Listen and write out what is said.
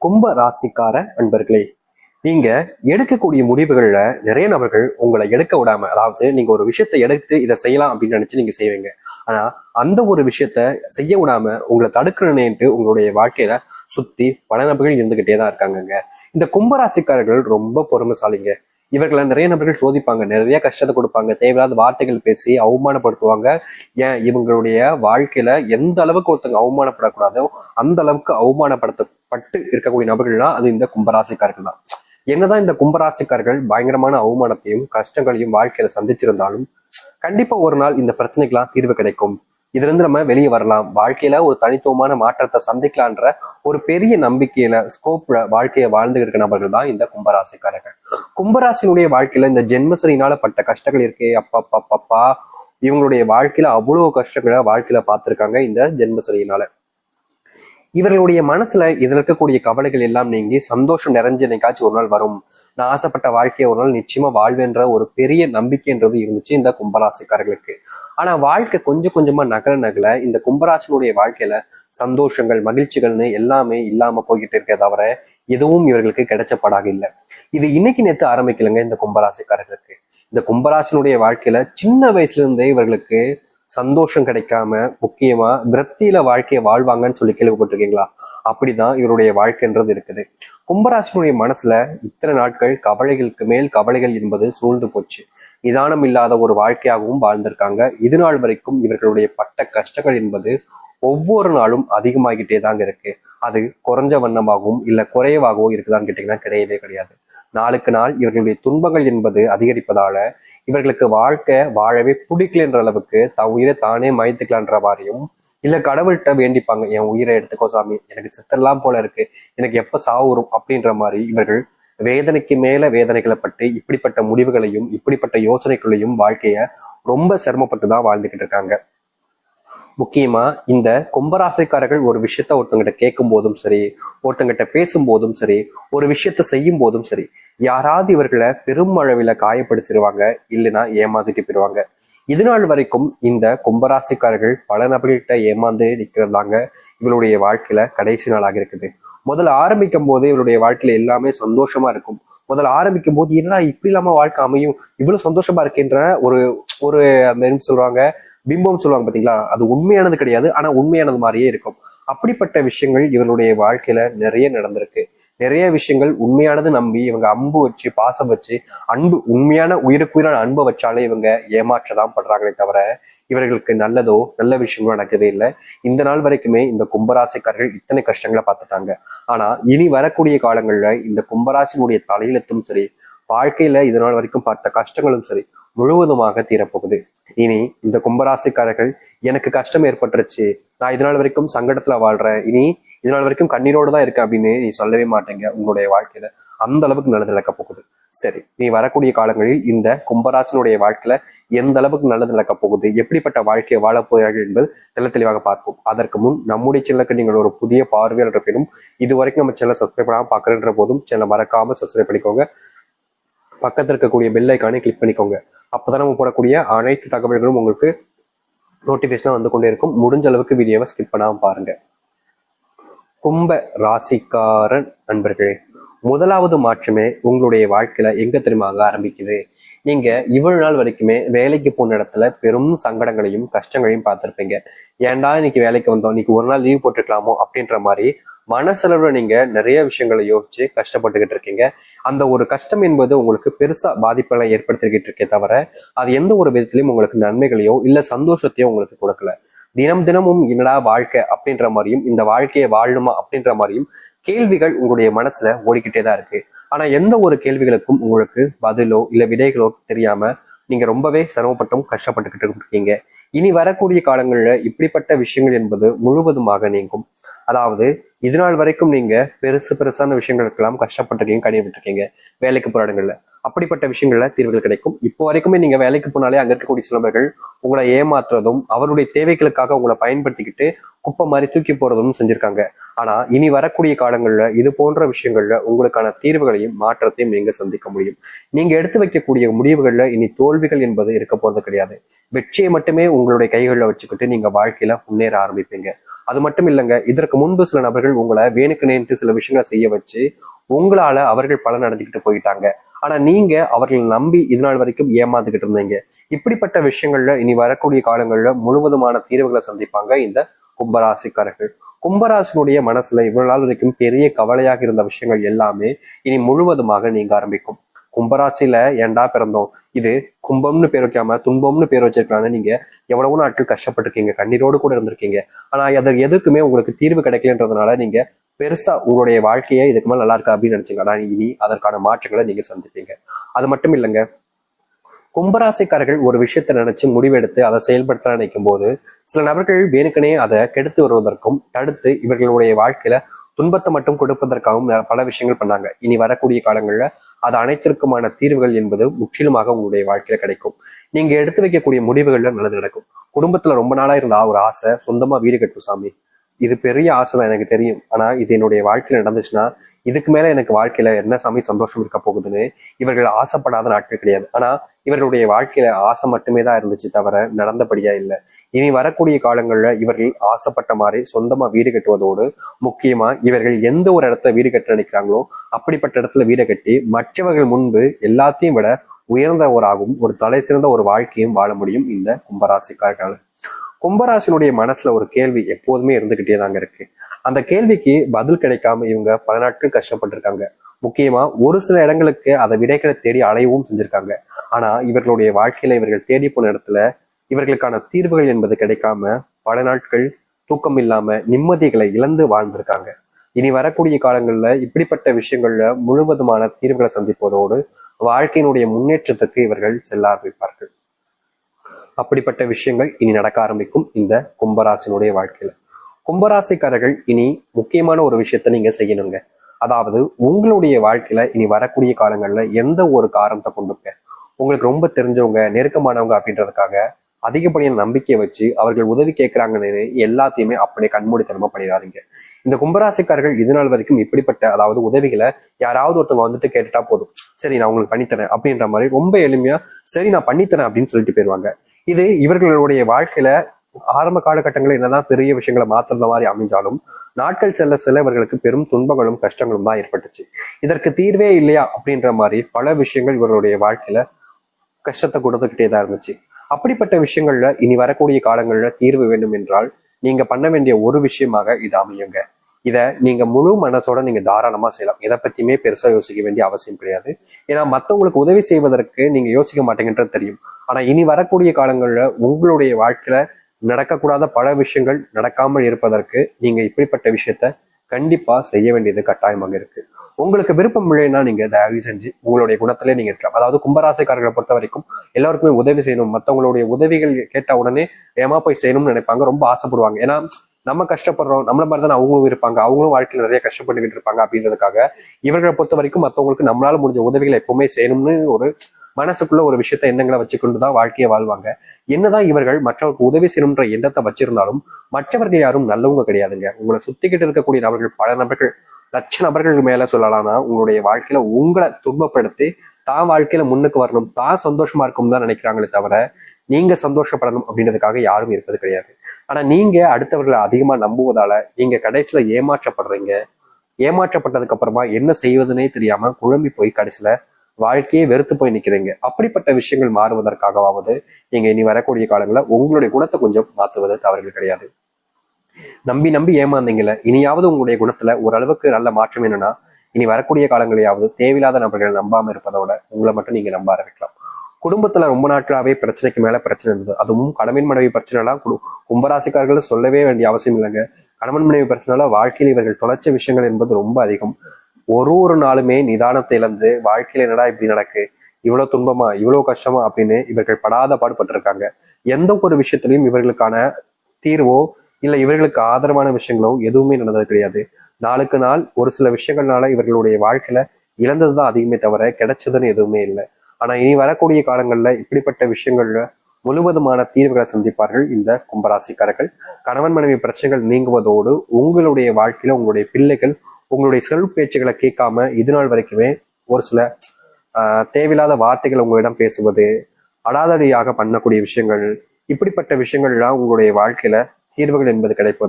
கும்ப ராசிக்கார அன்பர்களே நீங்க எடுக்கக்கூடிய முடிவுகள்ல நிறைய நபர்கள் உங்களை எடுக்க விடாம அதாவது நீங்க ஒரு விஷயத்தை எடுத்து இதை செய்யலாம் அப்படின்னு நினைச்சு நீங்க செய்வீங்க. ஆனா அந்த ஒரு விஷயத்த செய்ய விடாம உங்களை தடுக்கணும்னு உங்களுடைய வாழ்க்கையில சுத்தி பல நபர்கள் இருந்துகிட்டே தான் இருக்காங்கங்க. இந்த கும்பராசிக்காரர்கள் ரொம்ப பொறுமைசாலிங்க. இவர்களை நிறைய நபர்கள் சோதிப்பாங்க. நிறைய கஷ்டத்தை கொடுப்பாங்க. தேவையில்லாத வார்த்தைகள் பேசி அவமானப்படுத்துவாங்க. ஏன்? இவங்களுடைய வாழ்க்கையில எந்த அளவுக்கு ஒருத்தங்க அவமானப்படக்கூடாதோ அந்த அளவுக்கு அவமானப்படுத்தப்பட்டு இருக்கக்கூடிய நபர்கள்னா அது இந்த கும்பராசிக்காரர்கள் தான். என்னதான் இந்த கும்பராசிக்காரர்கள் பயங்கரமான அவமானத்தையும் கஷ்டங்களையும் வாழ்க்கையில சந்திச்சிருந்தாலும் கண்டிப்பா ஒரு நாள் இந்த பிரச்சனைக்கெல்லாம் தீர்வு கிடைக்கும். இதுல இருந்து நம்ம வெளியே வரலாம். வாழ்க்கையில ஒரு தனித்துவமான மாற்றத்தை சந்திக்கலான்ற ஒரு பெரிய நம்பிக்கையில ஸ்கோப்ல வாழ்க்கையை வாழ்ந்து இருக்க நபர்கள் தான் இந்த கும்பராசிக்காரர்கள். கும்பராசினுடைய வாழ்க்கையில இந்த ஜென்மசனினால பட்ட கஷ்டங்கள் இருக்கே அப்பா அப்பா அப்பா இவங்களுடைய வாழ்க்கையில அவ்வளவு கஷ்டங்களை வாழ்க்கையில பார்த்திருக்காங்க இந்த ஜென்மசனியினால. இவர்களுடைய மனசுல இதுல இருக்கக்கூடிய கவலைகள் எல்லாம் நீங்கி சந்தோஷம் நிறைஞ்ச என்னைக்காச்சும் ஒரு நாள் வரும். நான் ஆசைப்பட்ட வாழ்க்கையை ஒரு நாள் நிச்சயமா வாழ்வேன்ற ஒரு பெரிய நம்பிக்கைன்றது இருந்துச்சு இந்த கும்பராசிக்காரர்களுக்கு. ஆனா வாழ்க்கை கொஞ்சம் கொஞ்சமா நகர நகல இந்த கும்பராசனுடைய வாழ்க்கையில சந்தோஷங்கள் மகிழ்ச்சிகள்னு எல்லாமே இல்லாம போய்கிட்டு இருக்க தவிர எதுவும் இவர்களுக்கு கிடைச்சப்படாக இல்லை. இது இன்னைக்கு நேத்து ஆரம்பிக்கலைங்க இந்த கும்பராசிக்காரர்களுக்கு. இந்த கும்பராசனுடைய வாழ்க்கையில சின்ன வயசுல இருந்தே இவர்களுக்கு சந்தோஷம் கிடைக்காம முக்கியமா விரத்தியில வாழ்க்கையை வாழ்வாங்கன்னு சொல்லி கேள்விப்பட்டிருக்கீங்களா? அப்படிதான் இவருடைய வாழ்க்கைன்றது இருக்குது. கும்பராசினுடைய மனசுல இத்தனை நாட்கள் கவலைகளுக்கு மேல் கவலைகள் என்பது சூழ்ந்து போச்சு. நிதானம் இல்லாத ஒரு வாழ்க்கையாகவும் வாழ்ந்திருக்காங்க. இது நாள் வரைக்கும் இவர்களுடைய பட்ட கஷ்டங்கள் என்பது ஒவ்வொரு நாளும் அதிகமாகிட்டே தாங்க இருக்கு. அது குறைஞ்ச வண்ணமாகவும் இல்ல குறைவாகவோ இருக்குதான்னு கேட்டீங்கன்னா கிடையவே கிடையாது. நாளுக்கு நாள் இவர்களுடைய துன்பங்கள் என்பது அதிகரிப்பதால இவர்களுக்கு வாழ்க்கை வாழவே பிடிக்கலன்ற அளவுக்கு தன் உயிரை தானே மயத்துக்கலான்ற மாதிரியும் இல்ல கடவுள்கிட்ட வேண்டிப்பாங்க என் உயிரை எடுத்துக்கோ சாமி எனக்கு சித்தெல்லாம் போல இருக்கு எனக்கு எப்ப சாவு வரும் அப்படின்ற மாதிரி இவர்கள் வேதனைக்கு மேல வேதனைகளை பட்டு இப்படிப்பட்ட முடிவுகளையும் இப்படிப்பட்ட யோசனைகளையும் வாழ்க்கைய ரொம்ப சிரமப்பட்டு தான் வாழ்ந்துகிட்டு இருக்காங்க. முக்கியமா இந்த கும்பராசிக்காரர்கள் ஒரு விஷயத்த ஒருத்தங்கிட்ட கேட்கும் போதும் சரி ஒருத்தங்கிட்ட பேசும் போதும் சரி ஒரு விஷயத்த செய்யும் போதும் சரி யாராவது இவர்களை பெரும் அளவில் காயப்படுத்திடுவாங்க இல்லைன்னா ஏமாத்திட்டு போயிடுவாங்க. இது நாள் வரைக்கும் இந்த கும்பராசிக்காரர்கள் பல நபர்கள்ட்ட ஏமாந்து நிற்கிறதாங்க இவருடைய வாழ்க்கையில கடைசி நாளாக இருக்குது. முதல்ல ஆரம்பிக்கும் போது இவருடைய வாழ்க்கையில எல்லாமே சந்தோஷமா இருக்கும். முதல்ல ஆரம்பிக்கும் போது என்ன இப்படி இல்லாம வாழ்க்கை அமையும்? இவ்வளவு சந்தோஷமா இருக்கின்ற ஒரு ஒரு அந்த என்ன சொல்றாங்க பிம்பம் சொல்லுவாங்க பாத்தீங்களா? அது உண்மையானது கிடையாது. ஆனா உண்மையானது மாதிரியே இருக்கும். அப்படிப்பட்ட விஷயங்கள் இவருடைய வாழ்க்கையில நிறைய நடந்திருக்கு. நிறைய விஷயங்கள் உண்மையானது நம்பி இவங்க அம்பு வச்சு பாசம் வச்சு அன்பு உண்மையான உயிருக்குயிரான அன்பை வச்சாலே இவங்க ஏமாற்றதான் படுறாங்களே தவிர இவர்களுக்கு நல்லதோ நல்ல விஷயங்களோ நடக்கவே இல்லை. இந்த நாள் வரைக்குமே இந்த கும்பராசிக்காரர்கள் இத்தனை கஷ்டங்களை பார்த்துட்டாங்க. ஆனா இனி வரக்கூடிய காலங்கள்ல இந்த கும்பராசினுடைய தலையெழுத்தும் சரி வாழ்க்கையில இது நாள் வரைக்கும் பார்த்த கஷ்டங்களும் சரி முழுவதுமாக தீரப்போகுது. இனி இந்த கும்பராசிக்காரர்கள் எனக்கு கஷ்டம் ஏற்பட்டுருச்சு. நான் இதனால் வரைக்கும் சங்கடத்துல வாழ்றேன். இனி இதனால் வரைக்கும் கண்ணீரோடு தான் இருக்கேன் அப்படின்னு நீ சொல்லவே மாட்டேங்க உங்களுடைய வாழ்க்கையில. அந்த அளவுக்கு நல்லது நடக்க போகுது. சரி நீ வரக்கூடிய காலங்களில் இந்த கும்பராசனுடைய வாழ்க்கையில எந்த அளவுக்கு நல்லது நடக்க போகுது? எப்படிப்பட்ட வாழ்க்கையை வாழப் போகிறார்கள் என்பது தெல தெளிவாக பார்ப்போம். அதற்கு முன் நம்முடைய சேனலுக்கு நீங்கள் ஒரு புதிய பார்வையாளர் இருப்பினும் இது வரைக்கும் நம்ம சேனலை சப்ஸ்கிரைப் பண்ணாமல் பார்க்குறன்ற போதும் சேனலை மறக்காம சப்ஸ்கிரைப் பண்ணிக்கோங்க. பக்கத்தில் இருக்கக்கூடிய பெல் ஐக்கானை கிளிக் பண்ணிக்கோங்க. அப்பதான் நம்ம போடக்கூடிய அனைத்து தகவல்களும் உங்களுக்கு நோட்டிஃபிகேஷனாக வந்து கொண்டே இருக்கும் முடிஞ்ச அளவுக்கு வீடியோவை ஸ்கிப் பண்ணாமல் பாருங்க. கும்ப ராசிக்காரன் நண்பர்களே முதலாவது மாற்றமே உங்களுடைய வாழ்க்கையில எங்க தெரியுமா ஆக ஆரம்பிக்குது? நீங்க இவ்வளவு நாள் வரைக்குமே வேலைக்கு போன இடத்துல பெரும் சங்கடங்களையும் கஷ்டங்களையும் பார்த்திருப்பீங்க. ஏன்டா இன்னைக்கு வேலைக்கு வந்தோம் இன்னைக்கு ஒரு நாள் லீவ் போட்டுக்கலாமோ அப்படின்ற மாதிரி மனசளவில் நீங்கள் நிறைய விஷயங்களை யோசிச்சு கஷ்டப்பட்டுக்கிட்டு இருக்கீங்க. அந்த ஒரு கஷ்டம் என்பது உங்களுக்கு பெருசாக பாதிப்பெல்லாம் ஏற்படுத்திக்கிட்டு இருக்கே தவிர அது எந்த ஒரு விதத்திலையும் உங்களுக்கு நன்மைகளையோ இல்லை சந்தோஷத்தையோ உங்களுக்கு கொடுக்கல. தினம் தினமும் என்னடா வாழ்க்கை அப்படின்ற மாதிரியும் இந்த வாழ்க்கையை வாழணுமா அப்படின்ற மாதிரியும் கேள்விகள் உங்களுடைய மனசுல ஓடிக்கிட்டே தான் இருக்கு. ஆனா எந்த ஒரு கேள்விகளுக்கும் உங்களுக்கு பதிலோ இல்ல விடைகளோ தெரியாம நீங்க ரொம்பவே சிரமப்பட்டும் கஷ்டப்பட்டுக்கிட்டு இருக்கீங்க. இனி வரக்கூடிய காலங்களில் இப்படிப்பட்ட விஷயங்கள் என்பது முழுவதுமாக நீங்கும். அதாவது இது நாள் வரைக்கும் நீங்க பெருசு பெருசான விஷயங்களுக்கெல்லாம் கஷ்டப்பட்டிருக்கீங்க கனிவிட்டுருக்கீங்க வேலைக்கு போற இடங்கள்ல. அப்படிப்பட்ட விஷயங்கள்ல தீர்வுகள் கிடைக்கும். இப்போ வரைக்குமே நீங்க வேலைக்கு போனாலே அங்க இருக்கக்கூடிய சிலவர்கள் உங்களை ஏமாத்துறதும் அவருடைய தேவைகளுக்காக உங்களை பயன்படுத்திக்கிட்டு குப்பை மாதிரி தூக்கி போறதும் செஞ்சிருக்காங்க. ஆனா இனி வரக்கூடிய காலங்கள்ல இது போன்ற விஷயங்கள்ல உங்களுக்கான தீர்வுகளையும் மாற்றத்தையும் நீங்க சந்திக்க முடியும். நீங்க எடுத்து வைக்கக்கூடிய முடிவுகள்ல இனி தோல்விகள் என்பது இருக்க போறது கிடையாது. வெற்றியை மட்டுமே உங்களுடைய கைகளில் வச்சுக்கிட்டு நீங்க வாழ்க்கையில முன்னேற ஆரம்பிப்பீங்க. அது மட்டும் இல்லைங்க இதற்கு முன்பு சில நபர்கள் உங்களை வேணுக்கு நேர்ந்து சில விஷயங்களை செய்ய வச்சு உங்களால அவர்கள் பலன் அடைஞ்சுக்கிட்டு போயிட்டாங்க. ஆனா நீங்க அவர்களை நம்பி இது நாள் வரைக்கும் ஏமாந்துகிட்டு இருந்தீங்க. இப்படிப்பட்ட விஷயங்கள்ல இனி வரக்கூடிய காலங்கள்ல முழுவதுமான தீர்வுகளை சந்திப்பாங்க இந்த கும்பராசிக்காரர்கள். கும்பராசினுடைய மனசுல இவ்வளவு நாள் வரைக்கும் பெரிய கவலையாக இருந்த விஷயங்கள் எல்லாமே இனி முழுவதுமாக நீங்க ஆரம்பிக்கும். கும்பராசியில ஏன்டா பிறந்தோம்? இது கும்பம்னு பேர் வைக்காம துன்பம்னு பேர் வச்சிருக்கலாம்னு நீங்க எவ்வளவோ நாட்கள் கஷ்டப்பட்டிருக்கீங்க கண்ணீரோடு கூட இருந்திருக்கீங்க. ஆனா அது எதுக்குமே உங்களுக்கு தீர்வு கிடைக்கலன்றதுனால நீங்க பெருசா உங்களுடைய வாழ்க்கையை இதுக்கு மேல நல்லா இருக்கா அப்படின்னு நினைச்சீங்க. ஆனா இனி அதற்கான மாற்றங்களை நீங்க சந்திப்பீங்க. அது மட்டும் இல்லைங்க. கும்பராசிக்காரர்கள் ஒரு விஷயத்தை நினைச்சு முடிவெடுத்து அதை செயல்படுத்த நினைக்கும் போது சில நபர்கள் வேணுக்கனே அதை கெடுத்து வருவதற்கும் தடுத்து இவர்களுடைய வாழ்க்கையில துன்பத்தை மட்டும் கொடுப்பதற்காகவும் பல விஷயங்கள் பண்ணாங்க. இனி வரக்கூடிய காலங்களில் அது அனைத்திற்குமான தீர்வுகள் என்பது முற்றிலுமாக உங்களுடைய வாழ்க்கையில கிடைக்கும். நீங்க எடுத்து வைக்கக்கூடிய முடிவுகள்ல நல்லது நடக்கும். குடும்பத்துல ரொம்ப நாளா இருந்த ஒரு ஆசை சொந்தமா வீடு கட்டும் சாமி. இது பெரிய ஆசை தான் எனக்கு தெரியும். ஆனா இது என்னுடைய வாழ்க்கையில நடந்துச்சுன்னா இதுக்கு மேல எனக்கு வாழ்க்கையில என்ன சாமி சந்தோஷம் இருக்க போகுதுன்னு இவர்கள் ஆசைப்படாத நாட்கள் கிடையாது. ஆனா இவர்களுடைய வாழ்க்கையில ஆசை மட்டுமே தான் இருந்துச்சு தவிர நடந்தபடியா இல்லை. இனி வரக்கூடிய காலங்கள்ல இவர்கள் ஆசைப்பட்ட மாதிரி சொந்தமா வீடு கட்டுவதோடு முக்கியமா இவர்கள் எந்த ஒரு இடத்துல வீடு கட்ட நினைக்கிறாங்களோ அப்படிப்பட்ட இடத்துல வீடு கட்டி மற்றவர்கள் முன்பு எல்லாத்தையும் விட உயர்ந்தவராகவும் ஒரு தலை சிறந்த ஒரு வாழ்க்கையும் வாழ முடியும் இந்த கும்பராசிக்காரர்கள் கும்பராசினுடைய மனசுல ஒரு கேள்வி எப்போதுமே இருந்துகிட்டே தாங்க இருக்கு. அந்த கேள்விக்கு பதில் கிடைக்காம இவங்க பல நாட்கள் கஷ்டப்பட்டிருக்காங்க. முக்கியமா ஒரு சில இடங்களுக்கு அதை விடைகளை தேடி அலையவும் செஞ்சிருக்காங்க. ஆனா இவர்களுடைய வாழ்க்கையில இவர்கள் தேடி போன இடத்துல இவர்களுக்கான தீர்வுகள் என்பது கிடைக்காம பல நாட்கள் தூக்கம் இல்லாம நிம்மதிகளை இழந்து வாழ்ந்திருக்காங்க. இனி வரக்கூடிய காலங்கள்ல இப்படிப்பட்ட விஷயங்கள்ல முழுவதுமான தீர்வுகளை சந்திப்பதோடு வாழ்க்கையினுடைய முன்னேற்றத்துக்கு இவர்கள் செல்ல ஆரம்பிப்பார்கள் அப்படிப்பட்ட விஷயங்கள் இனி நடக்க ஆரம்பிக்கும் இந்த கும்பராசினுடைய வாழ்க்கையில. கும்பராசிக்காரர்கள் இனி முக்கியமான ஒரு விஷயத்த நீங்க செய்யணுங்க. அதாவது உங்களுடைய வாழ்க்கையில இனி வரக்கூடிய காலங்கள்ல எந்த ஒரு காரணத்தை கொண்டுங்க உங்களுக்கு ரொம்ப தெரிஞ்சவங்க நெருக்கமானவங்க அப்படின்றதுக்காக அதிகப்படியான நம்பிக்கையை வச்சு அவர்கள் உதவி கேட்கறாங்கன்னு எல்லாத்தையுமே அப்படியே கண்மூடித்தனமா பண்ணிடாதீங்க. இந்த கும்பராசிக்காரர்கள் இது நாள் வரைக்கும் இப்படிப்பட்ட அதாவது உதவிகளை யாராவது ஒருத்தவங்க வந்துட்டு கேட்டுட்டா போதும். சரி நான் உங்களுக்கு பண்ணித்தரேன் அப்படின்ற மாதிரி ரொம்ப எளிமையா சரி நான் பண்ணித்தரேன் அப்படின்னு சொல்லிட்டு போயிருவாங்க இது இவர்களுடைய வாழ்க்கையில ஆரம்ப காலகட்டங்களில் என்னதான் பெரிய விஷயங்களை மாத்துற மாதிரி அமைஞ்சாலும் நாட்கள் செல்ல செல்ல இவர்களுக்கு பெரும் துன்பங்களும் கஷ்டங்களும் தான் ஏற்பட்டுச்சு. இதற்கு தீர்வே இல்லையா அப்படின்ற மாதிரி பல விஷயங்கள் இவர்களுடைய வாழ்க்கையில கஷ்டத்தை கொடுத்துக்கிட்டே தான் இருந்துச்சு. அப்படிப்பட்ட விஷயங்கள்ல இனி வரக்கூடிய காலங்கள்ல தீர்வு வேண்டும் என்றால் நீங்க பண்ண வேண்டிய ஒரு விஷயமாக இது அமையுங்க. இதை நீங்க முழு மனசோட நீங்க தாராளமா செய்யலாம். எதை பத்தியுமே பெருசா யோசிக்க வேண்டிய அவசியம் கிடையாது. ஏன்னா மத்தவங்களுக்கு உதவி செய்வதற்கு நீங்க யோசிக்க மாட்டேங்கன்றது தெரியும். ஆனா இனி வரக்கூடிய காலங்கள்ல உங்களுடைய வாழ்க்கையில நடக்கக்கூடாத பல விஷயங்கள் நடக்காமல் இருப்பதற்கு நீங்க இப்படிப்பட்ட விஷயத்த கண்டிப்பா செய்ய வேண்டியது கட்டாயமாக இருக்கு. உங்களுக்கு விருப்பம் இல்லைன்னா நீங்க தயவு செஞ்சு உங்களுடைய குணத்திலே நீங்க இருக்கலாம். அதாவது கும்பராசைக்காரர்களை பொறுத்த வரைக்கும் எல்லாருக்குமே உதவி செய்யணும். மற்றவங்களுடைய உதவிகள் கேட்ட உடனே ஏமா போய் செய்யணும்னு நினைப்பாங்க. ரொம்ப ஆசைப்படுவாங்க. ஏன்னா நம்ம கஷ்டப்படுறோம் நம்மள மாதிரி தான் அவங்களும் இருப்பாங்க அவங்களும் வாழ்க்கையில நிறைய கஷ்டப்பட்டுக்கிட்டு இருப்பாங்க அப்படின்றதுக்காக இவர்களை பொறுத்த வரைக்கும் மத்தவங்களுக்கு நம்மளால முடிஞ்ச உதவிகளை எப்பவுமே செய்யணும்னு ஒரு மனசுக்குள்ள ஒரு விஷயத்த எண்ணங்களை வச்சுக்கொண்டு தான் வாழ்க்கையை வாழ்வாங்க. என்னதான் இவர்கள் மற்றவருக்கு உதவி செய்யணுன்ற எண்ணத்தை வச்சிருந்தாலும் மற்றவர்கள் யாரும் நல்லவங்க கிடையாதுங்க. உங்களை சுத்திக்கிட்டு இருக்கக்கூடிய நபர்கள் பல நபர்கள் லட்ச நபர்கள் மேல சொல்லலாம்னா உங்களுடைய வாழ்க்கையில உங்களை துன்பப்படுத்தி தான் வாழ்க்கையில முன்னுக்கு வரணும் தான் சந்தோஷமா இருக்கும் தான் நினைக்கிறாங்களே தவிர நீங்க சந்தோஷப்படணும் அப்படின்றதுக்காக யாரும் இருப்பது கிடையாது. ஆனா நீங்க அடுத்தவர்களை அதிகமா நம்புவதால நீங்க கடைசியில ஏமாற்றப்படுறீங்க. ஏமாற்றப்பட்டதுக்கு அப்புறமா என்ன செய்வதுனே தெரியாம குழம்பி போய் கடைசியில வாழ்க்கையே வெறுத்து போய் நிக்கிறீங்க. அப்படிப்பட்ட விஷயங்கள் மாறுவதற்காகவாவது நீங்க இனி வரக்கூடிய காலங்களில் உங்களுடைய குணத்தை கொஞ்சம் மாற்றுவது தவறுகள் கிடையாது. நம்பி நம்பி ஏமாந்தீங்கல்ல. இனியாவது உங்களுடைய குணத்துல ஓரளவுக்கு நல்ல மாற்றம் என்னன்னா இனி வரக்கூடிய காலங்களையாவது தேவையில்லாத நபர்களை நம்பாம இருப்பதோட உங்களை மட்டும் நீங்க நம்ப ஆரம்பிக்கலாம். குடும்பத்துல ரொம்ப நாட்களாவே பிரச்சனைக்கு மேல பிரச்சனை இருந்தது. அதுவும் கணவன் மனைவி பிரச்சனைலாம் கும்பராசிக்காரர்கள் சொல்லவே வேண்டிய அவசியம் இல்லைங்க. கணவன் மனைவி பிரச்சனைல வாழ்க்கையில் இவர்கள் தொலைச்ச விஷயங்கள் என்பது ரொம்ப அதிகம். ஒரு ஒரு நாளுமே நிதானத்தை இழந்து வாழ்க்கையில என்னடா இப்படி நடக்கு? இவ்வளவு துன்பமா? இவ்வளவு கஷ்டமா? அப்படின்னு இவர்கள் படாத பாடுபட்டிருக்காங்க. எந்த ஒரு விஷயத்திலையும் இவர்களுக்கான தீர்வோ இல்ல இவர்களுக்கு ஆதரவான விஷயங்களோ எதுவுமே நடந்தது கிடையாது. நாளுக்கு நாள் ஒரு சில விஷயங்கள்னால இவர்களுடைய வாழ்க்கையில இழந்ததுதான் அதிகமே தவிர கிடைச்சதுன்னு எதுவுமே இல்லை. ஆனா இனி வரக்கூடிய காலங்கள்ல இப்படிப்பட்ட விஷயங்கள்ல முழுவதுமான தீர்வுகளை சந்திப்பார்கள் இந்த கும்பராசிக்காரர்கள். கணவன் மனைவி பிரச்சனைகள் நீங்குவதோடு உங்களுடைய வாழ்க்கையில உங்களுடைய பிள்ளைகள் உங்களுடைய செல் பேச்சுகளை கேட்காம இது நாள் வரைக்குமே ஒரு சில தேவையில்லாத வார்த்தைகள் உங்களிடம் பேசுவது அடாதடியாக பண்ணக்கூடிய விஷயங்கள் இப்படிப்பட்ட விஷயங்கள்லாம் உங்களுடைய வாழ்க்கையில தீர்வுகள் என்பது கிடைப்பதோ